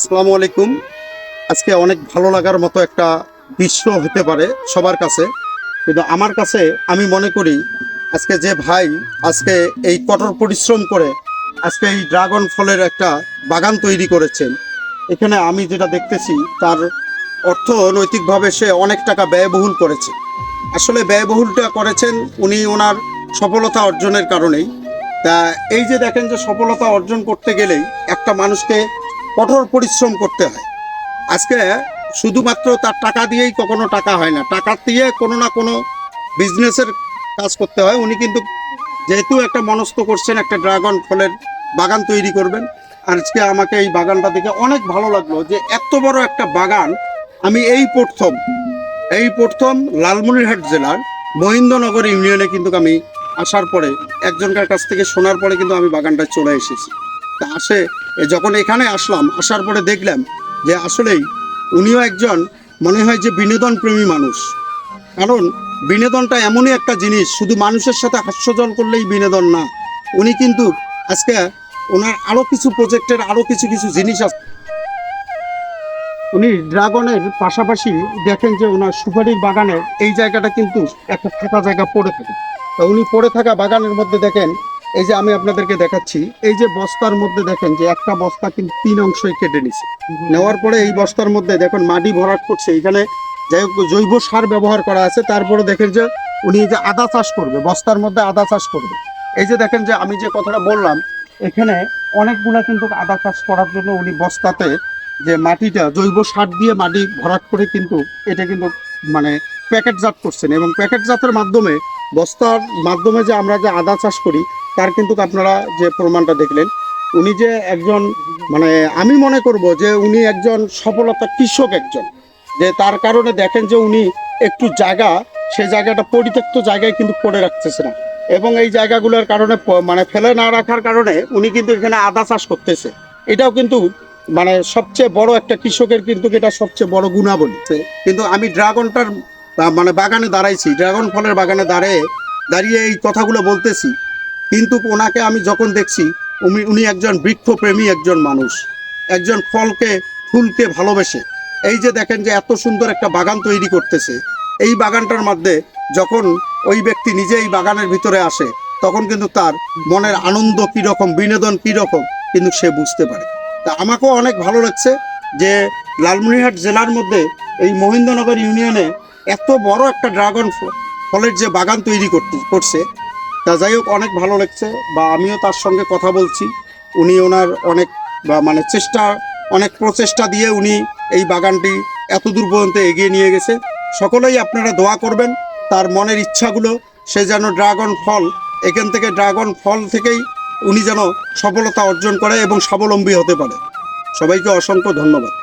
আসসালামু আলাইকুম। আজকে অনেক ভালো লাগার মতো একটা দৃশ্য হতে পারে সবার কাছে। কিন্তু আমার কাছে আমি মনে করি, আজকে যে ভাই আজকে এই কঠোর পরিশ্রম করে আজকে এই ড্রাগন ফলের একটা বাগান তৈরি করেছেন। এখানে আমি যেটা দেখতেছি, তার অর্থনৈতিকভাবে সে অনেক টাকা ব্যয়বহুল করেছে। আসলে ব্যয়বহুলটা করেছেন উনি ওনার সফলতা অর্জনের কারণেই। তা এই যে দেখেন যে সফলতা অর্জন করতে গেলেই একটা মানুষকে কঠোর পরিশ্রম করতে হয়। আজকে শুধুমাত্র তার টাকা দিয়েই কখনো টাকা হয় না। টাকা দিয়ে কোনো না কোনো বিজনেসের কাজ করতে হয়। উনি কিন্তু যেহেতু একটা মনস্থ করছেন, একটা ড্রাগন ফলের বাগান তৈরি করবেন। আজকে আমাকে এই বাগানটা দেখে অনেক ভালো লাগল যে এত বড় একটা বাগান আমি এই প্রথম এই প্রথম লালমনিরহাট জেলার মহিন্দ্রনগর ইউনিয়নে কিন্তু আমি আসার পরে, একজনকার কাছ থেকে শোনার পরে কিন্তু আমি বাগানটায় চলে এসেছি। আসে। যখন এখানে আসলাম, আসার পরে দেখলাম যে আসলেই উনিও একজন মনে হয় যে বিনোদন প্রেমী মানুষ। কারণ বিনোদনটা এমনই একটা জিনিস, শুধু মানুষের সাথে হাস্যজল করলেই বিনোদন না। উনি কিন্তু আজকে ওনার আরও কিছু প্রজেক্টের আরও কিছু কিছু জিনিস আছে উনি ড্রাগনের পাশাপাশি দেখেন যে ওনার সুপারির বাগানে এই জায়গাটা কিন্তু একটা ফাঁকা জায়গা পড়ে থাকে। তা উনি পড়ে থাকা বাগানের মধ্যে দেখেন এই যে আমি আপনাদেরকে দেখাচ্ছি, এই যে বস্তার মধ্যে দেখেন যে একটা বস্তা কিন্তু তিন অংশই কেটে নিছে। নেওয়ার পরে এই বস্তার মধ্যে দেখুন মাটি ভরাট করছে, এখানে যাই হোক জৈব সার ব্যবহার করা আছে, তারপরে দেখেন যে উনি যে আদা চাষ করবে, বস্তার মধ্যে আদা চাষ করবে। এই যে দেখেন যে আমি যে কথাটা বললাম, এখানে অনেকগুলা কিন্তু আদা চাষ করার জন্য উনি বস্তাতে যে মাটিটা, জৈব সার দিয়ে মাটি ভরাট করে কিন্তু এটা কিন্তু মানে প্যাকেটজাত করছেন এবং প্যাকেটজাতের মাধ্যমে, বস্তার মাধ্যমে যে আমরা যে আদা চাষ করি তার কিন্তু আপনারা যে প্রমাণটা দেখলেন, উনি যে একজন মানে আমি মনে করব যে উনি একজন সফলতা কৃষক একজন। যে তার কারণে দেখেন যে উনি একটু জায়গা সেই জায়গাটা পরিত্যক্ত জায়গায় কিন্তু পড়ে রাখতেছে না। এবং এই জায়গাগুলোর কারণে মানে ফেলে না রাখার কারণে উনি কিন্তু এখানে আদা চাষ করতেছে। এটাও কিন্তু মানে সবচেয়ে বড় একটা কৃষকের কিন্তু এটা সবচেয়ে বড় গুণাবলী। কিন্তু আমি ড্রাগনটার মানে বাগানে দাঁড়াইছি, ড্রাগন ফলের বাগানে দাঁড়িয়ে দাঁড়িয়ে এই কথাগুলো বলতেছি। কিন্তু ওনাকে আমি যখন দেখছি উনি উনি একজন বৃক্ষপ্রেমী একজন মানুষ, একজন ফলকে, ফুলকে ভালোবেসে। এই যে দেখেন যে এত সুন্দর একটা বাগান তৈরি করতেছে। এই বাগানটার মধ্যে যখন ওই ব্যক্তি নিজে এই বাগানের ভিতরে আসে, তখন কিন্তু তার মনের আনন্দ কীরকম, বিনোদন কীরকম, কিন্তু সে বুঝতে পারে। তা আমাকেও অনেক ভালো লাগছে যে লালমনিরহাট জেলার মধ্যে এই মহিন্দ্রনগর ইউনিয়নে এত বড় একটা ড্রাগন ফলের যে বাগান তৈরি করতে করছে তা যাই হোক, অনেক ভালো লাগছে বা আমিও তার সঙ্গে কথা বলছি। উনি ওনার অনেক, বা মানে চেষ্টা, অনেক প্রচেষ্টা দিয়ে উনি এই বাগানটি এত দূর পর্যন্ত এগিয়ে নিয়ে গেছে। সকলেই আপনারা দোয়া করবেন, তার মনের ইচ্ছাগুলো, সে যেন ড্রাগন ফল, এখান থেকে ড্রাগন ফল থেকেই উনি যেন সফলতা অর্জন করে এবং স্বাবলম্বী হতে পারে। সবাইকে অসংখ্য ধন্যবাদ।